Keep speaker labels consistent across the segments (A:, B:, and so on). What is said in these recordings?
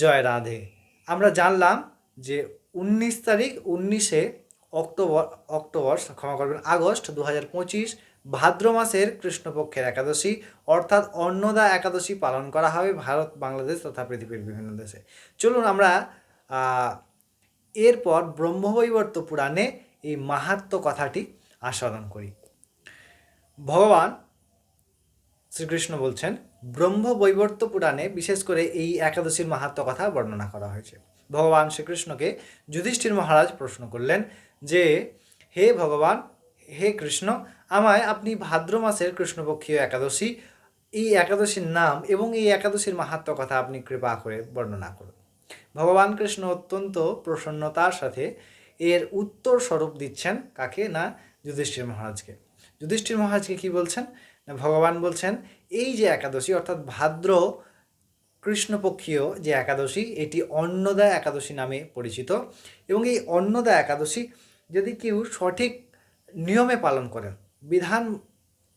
A: জয় রাধে। আমরা জানলাম যে উনিশ তারিখ উনিশে অক্টোবর অক্টোবর, ক্ষমা করবেন, আগস্ট দু হাজার পঁচিশ ভাদ্র মাসের কৃষ্ণপক্ষের একাদশী, অর্থাৎ অন্নদা একাদশী পালন করা হবে ভারত, বাংলাদেশ তথা পৃথিবীর বিভিন্ন দেশে। চলুন আমরা এরপর ব্রহ্মবৈবর্ত পুরাণে এই মাহাত্ম্য কথাটি আস্বাদন করি। ভগবান শ্রীকৃষ্ণ বলছেন, ব্রহ্ম বৈবর্ত পুরাণে বিশেষ করে এই একাদশীর মাহাত্ম কথা বর্ণনা করা হয়েছে। ভগবান শ্রীকৃষ্ণকে যুধিষ্ঠির মহারাজ প্রশ্ন করলেন যে, হে ভগবান, হে কৃষ্ণ, আমায় আপনি ভাদ্র মাসের কৃষ্ণপক্ষীয় একাদশী, এই একাদশীর নাম এবং এই একাদশীর মাহাত্ম কথা আপনি কৃপা করে বর্ণনা করুন। ভগবান কৃষ্ণ অত্যন্ত প্রসন্নতার সাথে এর উত্তর স্বরূপ দিচ্ছেন কাকে? না, যুধিষ্ঠির মহারাজকে। যুধিষ্ঠির মহারাজকে কি বলছেন? না, ভগবান বলছেন, এই যে একাদশী, অর্থাৎ ভাদ্র কৃষ্ণপক্ষীয় যে একাদশী, এটি অন্নদা একাদশী নামে পরিচিত। এবং এই অন্নদা একাদশী যদি কেউ সঠিক নিয়মে পালন করেন বিধান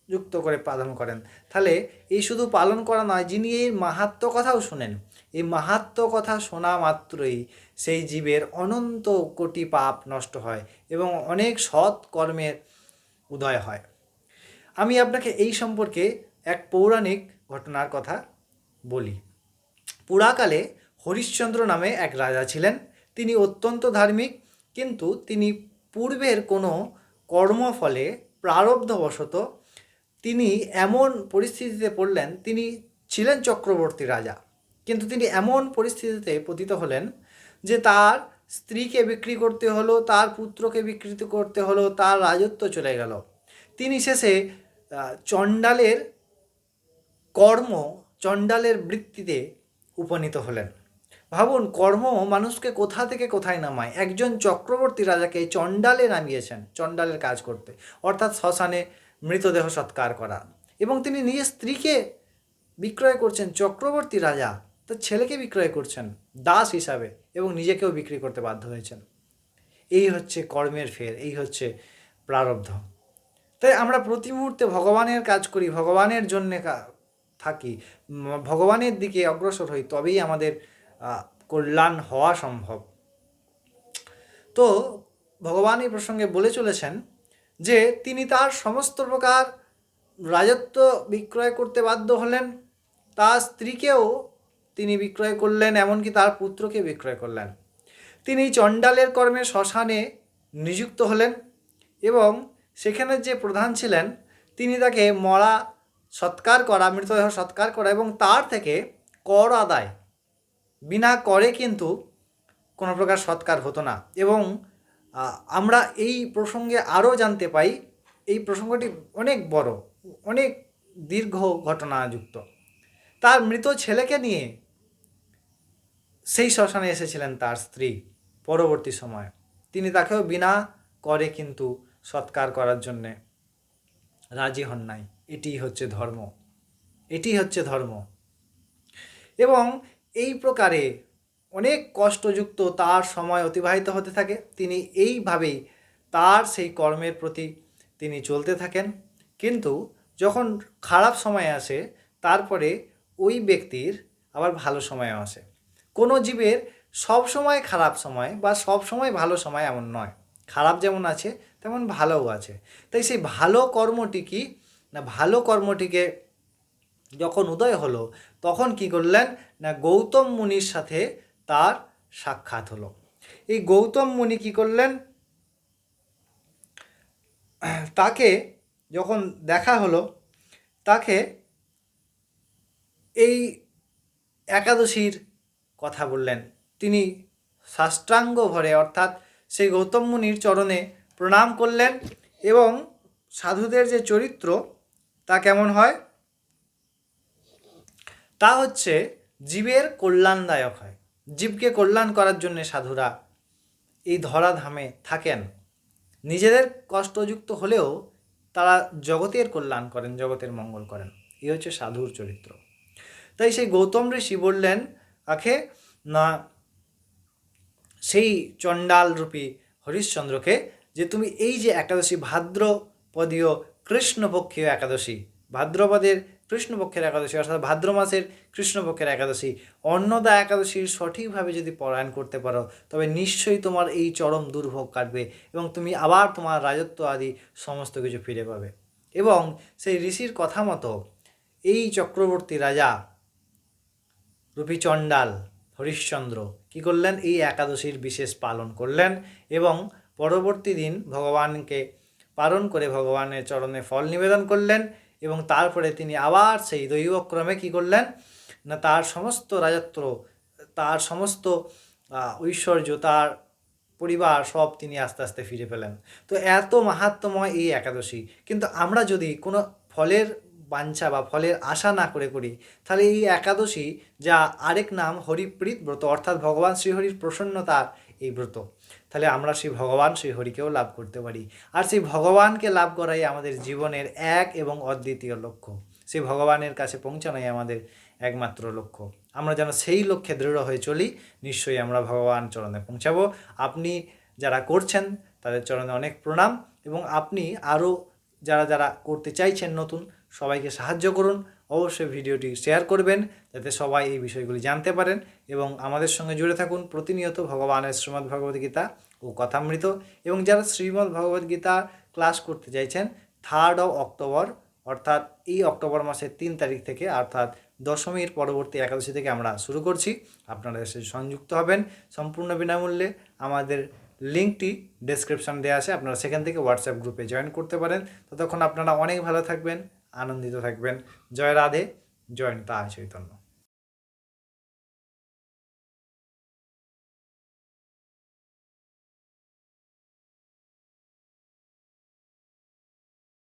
A: যুক্ত করে পালন করেন, তাহলে এই শুধু পালন করা নয়, যিনি এই মাহাত্ম কথাও শোনেন, এই মাহাত্ম কথা শোনা মাত্রই সেই জীবের অনন্ত কোটি পাপ নষ্ট হয় এবং অনেক সৎ কর্মের উদয় হয়। আমি আপনাকে এই সম্পর্কে এক পৌরাণিক ঘটনার কথা বলি। পুরাকালে হরিশ্চন্দ্র নামে এক রাজা ছিলেন। তিনি অত্যন্ত ধার্মিক, কিন্তু তিনি পূর্বের কোনো কর্মফলে প্রারব্ধবশত তিনি এমন পরিস্থিতিতে পড়লেন, তিনি ছিলেন চক্রবর্তী রাজা। কিন্তু তিনি এমন পরিস্থিতিতে পতিত হলেন যে তার স্ত্রীকে বিক্রি করতে হলো, তার পুত্রকে বিকৃত করতে হলো, তার রাজত্ব চলে গেল। তিনি শেষে চণ্ডালের কর্ম, চণ্ডালের বৃত্তিতে উপনীত হলেন। ভাবুন, কর্ম মানুষকে কোথা থেকে কোথায় নামায়? একজন চক্রবর্তী রাজাকে চণ্ডালে নামিয়েছেন, চণ্ডালের কাজ করতে। অর্থাৎ শ্মশানে মৃতদেহ সৎকার করা। এবং তিনি নিজের স্ত্রীকে বিক্রয় করছেন, চক্রবর্তী রাজা। তার ছেলেকে বিক্রয় করছেন, দাস হিসাবে, এবং নিজেকেও বিক্রি করতে বাধ্য হয়েছেন। এই হচ্ছে কর্মের ফের, এই হচ্ছে প্রারব্ধ। তাই আমরা প্রতি মুহূর্তে ভগবানের কাজ করি, ভগবানের জন্যে থাকি। ভগবানের দিকে অগ্রসর হই, তবেই আমাদের কল্যাণ হওয়া সম্ভব। তো ভগবান এই প্রসঙ্গে বলে চলেছেন যে, তিনি তার সমস্ত প্রকার রাজত্ব বিক্রয় করতে বাধ্য হলেন। তার স্ত্রীকেও তিনি বিক্রয় করলেন, এমনকি তার পুত্রকে বিক্রয় করলেন। তিনি চণ্ডালের কর্মে শ্মশানে নিযুক্ত হলেন এবং সেখানে যে প্রধান ছিলেন, তিনি তাকে মরা, সৎকার করা, মৃতদেহ সৎকার করা এবং তার থেকে কর আদায়। বিনা করে কিন্তু কোনো প্রকার সৎকার হতো না। এবং আমরা এই প্রসঙ্গে আরও জানতে পাই, এই প্রসঙ্গটি অনেক বড়, অনেক দীর্ঘ ঘটনাযুক্ত। তার মৃত ছেলেকে নিয়ে সেই শ্মশানে এসেছিলেন তার স্ত্রী পরবর্তী সময়ে। তিনি তাকেও বিনা করে কিন্তু সৎকার করার জন্যে রাজি হন নাই। এটিই হচ্ছে ধর্ম। এটি হচ্ছে ধর্ম। এবং এই প্রকারে অনেক কষ্টযুক্ত তার সময় অতিবাহিত হতে থাকে। তিনি এইভাবেই তার সেই কর্মের প্রতি তিনি চলতে থাকেন। কিন্তু যখন খারাপ সময় আসে, তারপরে ওই ব্যক্তির আবার ভালো সময়ও আসে। কোনো জীবের সব সময় খারাপ সময় বা সব সময় ভালো সময় এমন নয়। খারাপ যেমন আছে তেমন ভালোও আছে। তাই সেই ভালো কর্মটি কি? না, ভালো কর্মটিকে যখন উদয় হলো, তখন কি করলেন? না, গৌতম মুনির সাথে তার সাক্ষাৎ হলো। এই গৌতম মুনি কি করলেন? তাকে যখন দেখা হলো, তাকে এই একাদশীর কথা বললেন। তিনি সাষ্টাঙ্গ ভরে, অর্থাৎ সেই গৌতম মুনির চরণে প্রণাম করলেন এবং সাধুদের যে চরিত্র তা কেমন হয়? তা হচ্ছে জীবের কল্যাণদায়ক হয়। জীবকে কল্যাণ করার জন্য সাধুরা এই ধরাধামে থাকেন। নিজেদের কষ্টযুক্ত হলেও তারা জগতের কল্যাণ করেন, জগতের মঙ্গল করেন। এই হচ্ছে সাধুর চরিত্র। তাই সেই গৌতম ঋষি বললেন, আখে, না, সেই চণ্ডাল রূপী হরিশ্চন্দ্রকে যে তুমি এই যে একাদশী ভাদ্রপদীয় কৃষ্ণপক্ষীয় একাদশী, ভাদ্রপদের কৃষ্ণপক্ষের একাদশী, অর্থাৎ ভাদ্র মাসের কৃষ্ণপক্ষের একাদশী, অন্নদা একাদশীর সঠিকভাবে যদি পরায়ণ করতে পারো, তবে নিশ্চয়ই তোমার এই চরম দুর্ভোগ কাটবে এবং তুমি আবার তোমার রাজত্ব আদি সমস্ত কিছু ফিরে পাবে। এবং সেই ঋষির কথা মতো এই চক্রবর্তী রাজা রূপীচণ্ডাল হরিশ্চন্দ্র কি করলেন? এই একাদশীর বিশেষ পালন করলেন এবং পরবর্তী দিন ভগবানকে পালন করে ভগবানের চরণে ফল নিবেদন করলেন এবং তারপরে তিনি আবার সেই দৈবক্রমে কি করলেন? না, তার সমস্ত রাজত্ব, তার সমস্ত ঐশ্বর্য, তার পরিবার সব তিনি আস্তে আস্তে ফিরে পেলেন। তো এত মাহাত্ম্যময় এই একাদশী। কিন্তু আমরা যদি কোনো ফলের বাঞ্ছা বা ফলের আশা না করে করি, তাহলে এই একাদশী যা আরেক নাম হরিপ্রীত ব্রত, অর্থাৎ ভগবান শ্রীহরির প্রসন্নতার এই ব্রত। তাহলে আমরা সেই ভগবান সেই শ্রীহরিকেও লাভ করতে পারি। আর সেই ভগবানকে লাভ করাই আমাদের জীবনের এক এবং অদ্বিতীয় লক্ষ্য। সেই ভগবানের কাছে পৌঁছানোই আমাদের একমাত্র লক্ষ্য। আমরা যেন সেই লক্ষ্যে দৃঢ় হয়ে চলি, নিশ্চয়ই আমরা ভগবান চরণে পৌঁছাবো। আপনি যারা করছেন, তাদের চরণে অনেক প্রণাম এবং আপনি আরও যারা যারা করতে চাইছেন নতুন, সবাইকে সাহায্য করুন। অবশ্যই ভিডিওটি শেয়ার করবেন যাতে সবাই এই বিষয়গুলি জানতে পারেন এবং আমাদের সঙ্গে জুড়ে থাকুন প্রতিনিয়ত ভগবানের শ্রীমদ্ ভগবদ গীতা ও কথামৃত। এবং যারা শ্রীমদ্ ভগবদ গীতা ক্লাস করতে চাইছেন থার্ড অফ অক্টোবর অর্থাৎ এই অক্টোবর মাসের তিন তারিখ থেকে, অর্থাৎ দশমীর পরবর্তী একাদশী থেকে আমরা শুরু করছি। আপনারা এসে সংযুক্ত হবেন। সম্পূর্ণ বিনামূল্যে আমাদের লিঙ্কটি ডেসক্রিপশন দেওয়া আছে। আপনারা সেখান থেকে হোয়াটসঅ্যাপ গ্রুপে জয়েন করতে পারেন। ততক্ষণ আপনারা অনেক ভালো থাকবেন। আনন্দিত থাকবেন। জয় রাধে জয় নিতা চৈতন্য।